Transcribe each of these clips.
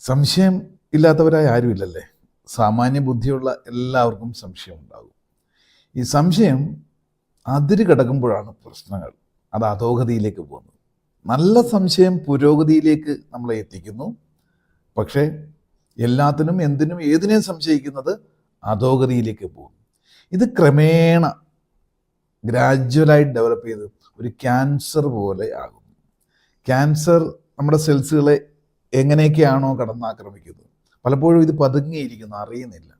സംശയം ഇല്ലാത്തവരായി ആരുമില്ലല്ലേ? സാമാന്യ ബുദ്ധിയുള്ള എല്ലാവർക്കും സംശയം ഉണ്ടാകും ഈ സംശയം അതിര് കിടക്കുമ്പോഴാണ് പ്രശ്നങ്ങൾ. അത് അധോഗതിയിലേക്ക് പോകുന്നത്. നല്ല സംശയം പുരോഗതിയിലേക്ക് നമ്മളെ എത്തിക്കുന്നു. പക്ഷേ എല്ലാത്തിനും എന്തിനും ഏതിനെയും സംശയിക്കുന്നത് അധോഗതിയിലേക്ക് പോകും. ഇത് ക്രമേണ ഗ്രാജ്വലായിട്ട് ഡെവലപ്പ് ചെയ്ത് ഒരു ക്യാൻസർ പോലെ ആകുന്നു. ക്യാൻസർ നമ്മുടെ സെൽസുകളെ എങ്ങനെയൊക്കെയാണോ കടന്നാക്രമിക്കുന്നത്. പലപ്പോഴും ഇത് പതുങ്ങിയിരിക്കുന്നു അറിയുന്നില്ല.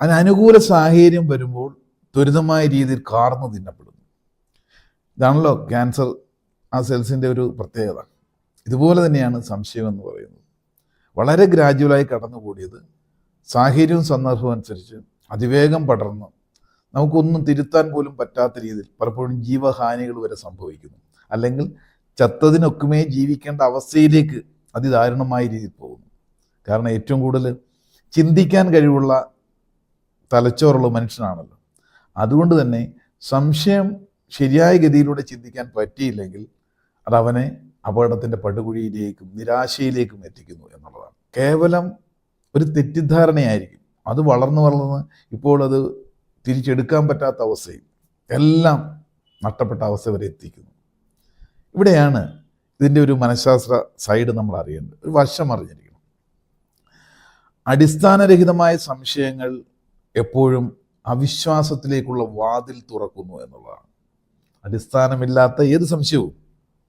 അതിന് അനുകൂല സാഹചര്യം വരുമ്പോൾ ത്വരിതമായ രീതിയിൽ കാർന്നു തിന്നപ്പെടുന്നു. ഇതാണല്ലോ ക്യാൻസർ ആ സെൽസിന്റെ ഒരു പ്രത്യേകത. ഇതുപോലെ തന്നെയാണ് സംശയം എന്ന് പറയുന്നത്. വളരെ ഗ്രാജുവലായി കടന്നുകൂടിയത് സാഹചര്യവും സന്ദർഭവും അനുസരിച്ച് അതിവേഗം പടർന്ന് നമുക്കൊന്നും തിരുത്താൻ പോലും പറ്റാത്ത രീതിയിൽ പലപ്പോഴും ജീവഹാനികൾ വരെ സംഭവിക്കുന്നു. അല്ലെങ്കിൽ ചത്തതിനൊക്കുമേ ജീവിക്കേണ്ട അവസ്ഥയിലേക്ക് അതിദാരുണമായ രീതിയിൽ പോകുന്നു. കാരണം ഏറ്റവും കൂടുതൽ ചിന്തിക്കാൻ കഴിവുള്ള തലച്ചോറുള്ള മനുഷ്യനാണല്ലോ. അതുകൊണ്ട് തന്നെ സംശയം ശരിയായ ഗതിയിലൂടെ ചിന്തിക്കാൻ പറ്റിയില്ലെങ്കിൽ അത് അവനെ അപകടത്തിന്റെ പടുകുഴിയിലേക്കും നിരാശയിലേക്കും എത്തിക്കുന്നു എന്നുള്ളതാണ്. കേവലം ഒരു തെറ്റിദ്ധാരണയായിരിക്കും. അത് വളർന്നു വളർന്ന് ഇപ്പോൾ അത് തിരിച്ചെടുക്കാൻ പറ്റാത്ത അവസ്ഥയും എല്ലാം നഷ്ടപ്പെട്ട അവസ്ഥ വരെ എത്തിക്കുന്നു. ഇവിടെയാണ് ഇതിന്റെ ഒരു മനഃശാസ്ത്ര സൈഡ് നമ്മൾ അറിയേണ്ടത്. ഒരു വശം അറിഞ്ഞിരിക്കണം. അടിസ്ഥാനരഹിതമായ സംശയങ്ങൾ എപ്പോഴും അവിശ്വാസത്തിലേക്കുള്ള വാതിൽ തുറക്കുന്നു എന്നുള്ളതാണ്. അടിസ്ഥാനമില്ലാത്ത ഏത് സംശയവും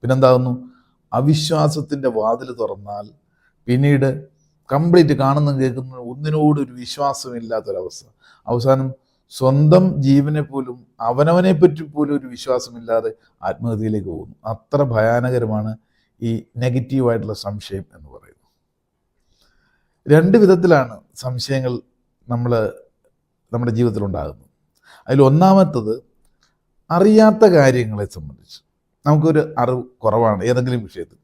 പിന്നെന്താകുന്നു? അവിശ്വാസത്തിന്റെ വാതിൽ തുറന്നാൽ പിന്നീട് കംപ്ലീറ്റ് കാണുന്ന കേൾക്കുന്ന ഒന്നിനോടൊരു വിശ്വാസമില്ലാത്തൊരവസ്ഥ. അവസാനം സ്വന്തം ജീവനെ പോലും അവനവനെ പറ്റി പോലും ഒരു വിശ്വാസമില്ലാതെ ആത്മഹത്യയിലേക്ക് പോകുന്നു. അത്ര ഭയാനകരമാണ് ഈ നെഗറ്റീവായിട്ടുള്ള സംശയം എന്ന് പറയുന്നത്. രണ്ട് വിധത്തിലാണ് സംശയങ്ങൾ നമ്മൾ നമ്മുടെ ജീവിതത്തിൽ ഉണ്ടാകുന്നത് അതിൽ ഒന്നാമത്തത് അറിയാത്ത കാര്യങ്ങളെ സംബന്ധിച്ച്. നമുക്കൊരു അറിവ് കുറവാണ് ഏതെങ്കിലും വിഷയത്തിൽ.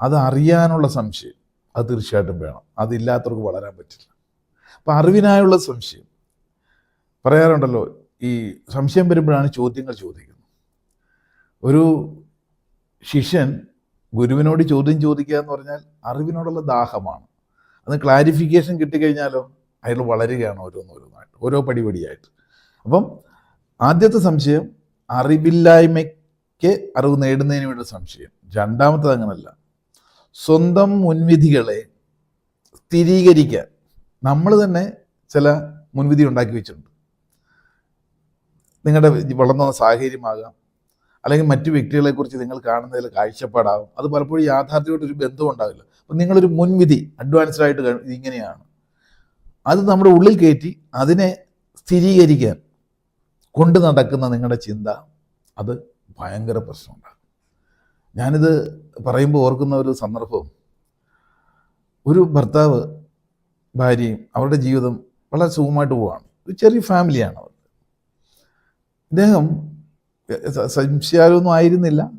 അത് അറിയാനുള്ള സംശയം. അത് തീർച്ചയായിട്ടും വേണം. അതില്ലാത്തവർക്ക് വളരാൻ പറ്റില്ല. അപ്പം അറിവിനായുള്ള സംശയം. പറയാറുണ്ടല്ലോ ഈ സംശയം വരുമ്പോഴാണ് ചോദ്യങ്ങൾ ചോദിക്കുന്നത്. ഒരു ശിഷ്യൻ ഗുരുവിനോട് ചോദ്യം ചോദിക്കുക എന്ന് പറഞ്ഞാൽ അറിവിനോടുള്ള ദാഹമാണ്. അത് ക്ലാരിഫിക്കേഷൻ കിട്ടിക്കഴിഞ്ഞാലോ അയാൾ വളരുകയാണ് ഓരോന്നോരോന്നായിട്ട് ഓരോ പടിപടിയായിട്ട്. അപ്പം ആദ്യത്തെ സംശയം അറിവില്ലായ്മയ്ക്ക് അറിവ് നേടുന്നതിന് വേണ്ടി സംശയം. രണ്ടാമത്തത് അങ്ങനല്ല. സ്വന്തം മുൻവിധികളെ സ്ഥിരീകരിക്കാൻ. നമ്മൾ തന്നെ ചില മുൻവിധി ഉണ്ടാക്കി വെച്ചിട്ടുണ്ട്. നിങ്ങളുടെ വളർന്നു വന്ന സാഹചര്യമാകാം. അല്ലെങ്കിൽ മറ്റു വ്യക്തികളെക്കുറിച്ച് നിങ്ങൾ കാണുന്നതിൽ കാഴ്ചപ്പാടാകും. അത് പലപ്പോഴും യാഥാർത്ഥ്യമായിട്ട് ഒരു ബന്ധം ഉണ്ടാവില്ല. അപ്പം നിങ്ങളൊരു മുൻവിധി അഡ്വാൻസ്ഡ് ആയിട്ട് ഇങ്ങനെയാണ്. അത് നമ്മുടെ ഉള്ളിൽ കയറ്റി അതിനെ സ്ഥിരീകരിക്കാൻ കൊണ്ട് നടക്കുന്ന നിങ്ങളുടെ ചിന്ത അത് ഭയങ്കര പ്രശ്നമുണ്ടാകും ഞാനിത് പറയുമ്പോൾ ഓർക്കുന്ന ഒരു സന്ദർഭം. ഒരു ഭർത്താവ് ഭാര്യയും അവരുടെ ജീവിതം വളരെ സുഖമായിട്ട് പോവാണ്. ഒരു ചെറിയ ഫാമിലിയാണ് അവർ ഇദ്ദേഹം സ- സംശയാലൊന്നും ആയിരുന്നില്ല.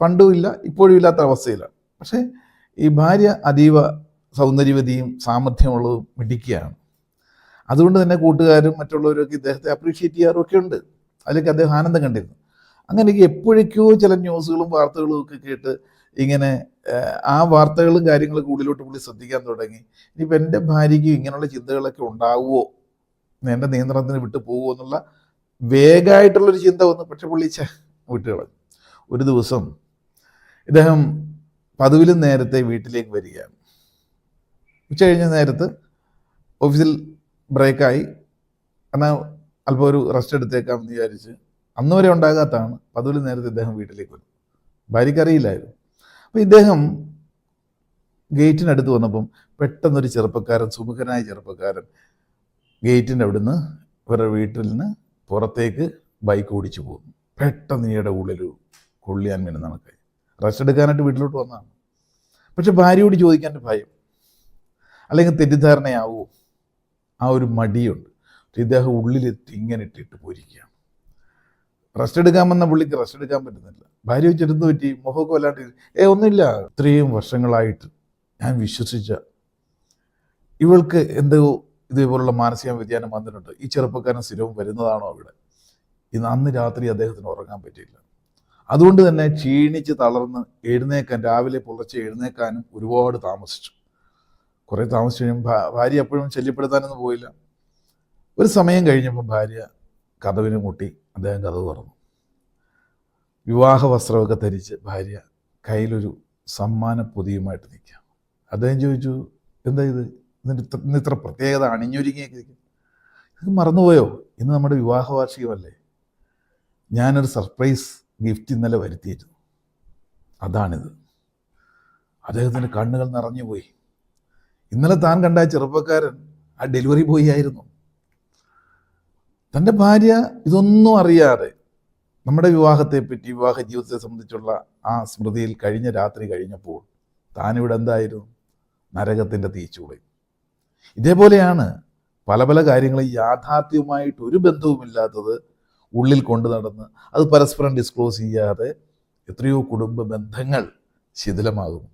പണ്ടും ഇല്ല ഇപ്പോഴും ഇല്ലാത്ത അവസ്ഥയിലാണ്. പക്ഷേ ഈ ഭാര്യ അതീവ സൗന്ദര്യവതിയും സാമർഥ്യമുള്ളതും മിടിക്കുകയാണ് അതുകൊണ്ട് തന്നെ കൂട്ടുകാരും മറ്റുള്ളവരൊക്കെ ഇദ്ദേഹത്തെ അപ്രീഷിയേറ്റ് ചെയ്യാറൊക്കെ ഉണ്ട്. അതിലേക്ക് അദ്ദേഹം ആനന്ദം കണ്ടിരുന്നു. അങ്ങനെ എപ്പോഴേക്കോ ചില ന്യൂസുകളും വാർത്തകളും ഒക്കെ കേട്ട് ഇങ്ങനെ ആ വാർത്തകളും കാര്യങ്ങളും ഉള്ളിലോട്ട് പുള്ളി ശ്രദ്ധിക്കാൻ തുടങ്ങി. ഇനിയിപ്പോൾ എന്റെ ഭാര്യയ്ക്ക് ഇങ്ങനെയുള്ള ചിന്തകളൊക്കെ ഉണ്ടാവുമോ? എന്റെ നിയന്ത്രണത്തിന് വിട്ടു പോകുമോ എന്നുള്ള വേഗമായിട്ടുള്ളൊരു ചിന്ത വന്നു. പക്ഷെ പുള്ളി ഛെ വിട്ടുകളഞ്ഞു. ഒരു ദിവസം ഇദ്ദേഹം പതിവിലും നേരത്തെ വീട്ടിലേക്ക് വരികയാണ്. ഉച്ച കഴിഞ്ഞ നേരത്ത് ഓഫീസിൽ ബ്രേക്കായി. എന്നാൽ അല്പം ഒരു റെസ്റ്റ് എടുത്തേക്കാം എന്ന് വിചാരിച്ച് അന്ന് വരെ ഉണ്ടാകാത്തതാണ് പതിവിലും നേരത്തെ ഇദ്ദേഹം വീട്ടിലേക്ക് വരും ഭാര്യയ്ക്ക് അറിയില്ലായിരുന്നു. അപ്പോൾ ഇദ്ദേഹം ഗേറ്റിനടുത്ത് വന്നപ്പം പെട്ടെന്നൊരു ചെറുപ്പക്കാരൻ സുമുഖനായ ചെറുപ്പക്കാരൻ ഗേറ്റിന്റെ അവിടുന്ന് ഇവരുടെ വീട്ടിൽ നിന്ന് പുറത്തേക്ക് ബൈക്ക് ഓടിച്ചു പോകുന്നു പെട്ടെന്ന് ഈയുടെ ഉള്ളിൽ കൊള്ളിയാൻ വേണ്ടി നടക്കായി റെസ്റ്റ് എടുക്കാനായിട്ട് വീട്ടിലോട്ട് വന്നതാണ്. പക്ഷെ ഭാര്യയോട് ചോദിക്കാൻ ഭയം. അല്ലെങ്കിൽ തെറ്റിദ്ധാരണയാവോ? ആ ഒരു മടിയുണ്ട്. ഇദ്ദേഹം ഉള്ളിലെത്തി ഇങ്ങനെ ഇട്ടിട്ട് പോയിരിക്കുകയാണ്. റെസ്റ്റ് എടുക്കാൻ വന്ന പുള്ളിക്ക് റെസ്റ്റ് എടുക്കാൻ പറ്റുന്നില്ല. ഭാര്യ വെച്ചിരുന്ന് പറ്റി മുഖമൊക്കെ വല്ലാണ്ട് ഏ ഒന്നുമില്ല. ഇത്രയും വർഷങ്ങളായിട്ട് ഞാൻ വിശ്വസിച്ച ഇവൾക്ക് എന്തോ ഇതേപോലുള്ള മാനസിക വ്യതിയാനം വന്നിട്ടുണ്ട്. ഈ ചെറുപ്പക്കാരൻ സ്ഥിരവും വരുന്നതാണോ അവിടെ? ഇന്ന് അന്ന് രാത്രി അദ്ദേഹത്തിന് ഉറങ്ങാൻ പറ്റിയില്ല. അതുകൊണ്ട് തന്നെ ക്ഷീണിച്ച് തളർന്ന് എഴുന്നേക്കാൻ രാവിലെ പുലർച്ചെ എഴുന്നേക്കാനും ഒരുപാട് താമസിച്ചു. കുറേ താമസിച്ചു കഴിയുമ്പോൾ ഭാര്യ എപ്പോഴും ശല്യപ്പെടുത്താനൊന്നും പോയില്ല. ഒരു സമയം കഴിഞ്ഞപ്പോൾ ഭാര്യ കഥവിന് മുട്ടി അദ്ദേഹം കഥ തുറന്നു. വിവാഹ വസ്ത്രമൊക്കെ ധരിച്ച് ഭാര്യ കയ്യിലൊരു സമ്മാന പൊതിയുമായിട്ട് നിൽക്കുക. അദ്ദേഹം ചോദിച്ചു എന്താ ഇത്? ഇന്ന് ഇത്ര പ്രത്യേകത അണിഞ്ഞൊരുങ്ങിയൊക്കെ ഇത് മറന്നുപോയോ? ഇന്ന് നമ്മുടെ വിവാഹ വാർഷികമല്ലേ ഞാനൊരു സർപ്രൈസ് ഗിഫ്റ്റ് ഇന്നലെ വരുത്തിയിരുന്നു. അതാണിത്. അദ്ദേഹത്തിന്റെ കണ്ണുകൾ നിറഞ്ഞുപോയി. ഇന്നലെ താൻ കണ്ട ചെറുപ്പക്കാരൻ ആ ഡെലിവറി ബോയ് ആയിരുന്നു. തന്റെ ഭാര്യ ഇതൊന്നും അറിയാതെ നമ്മുടെ വിവാഹത്തെപ്പറ്റി വിവാഹ ജീവിതത്തെ സംബന്ധിച്ചുള്ള ആ സ്മൃതിയിൽ കഴിഞ്ഞ രാത്രി കഴിഞ്ഞപ്പോൾ താനിവിടെ എന്തായിരുന്നു? നരകത്തിന്റെ തീച്ചൂളയും ഇതേപോലെയാണ് പല പല കാര്യങ്ങളും യാഥാർത്ഥ്യവുമായിട്ട് ഒരു ബന്ധവുമില്ലാത്തത് ഉള്ളിൽ കൊണ്ടു നടന്ന് അത് പരസ്പരം ഡിസ്ക്ലോസ് ചെയ്യാതെ എത്രയോ കുടുംബ ബന്ധങ്ങൾ ശിഥിലമാകും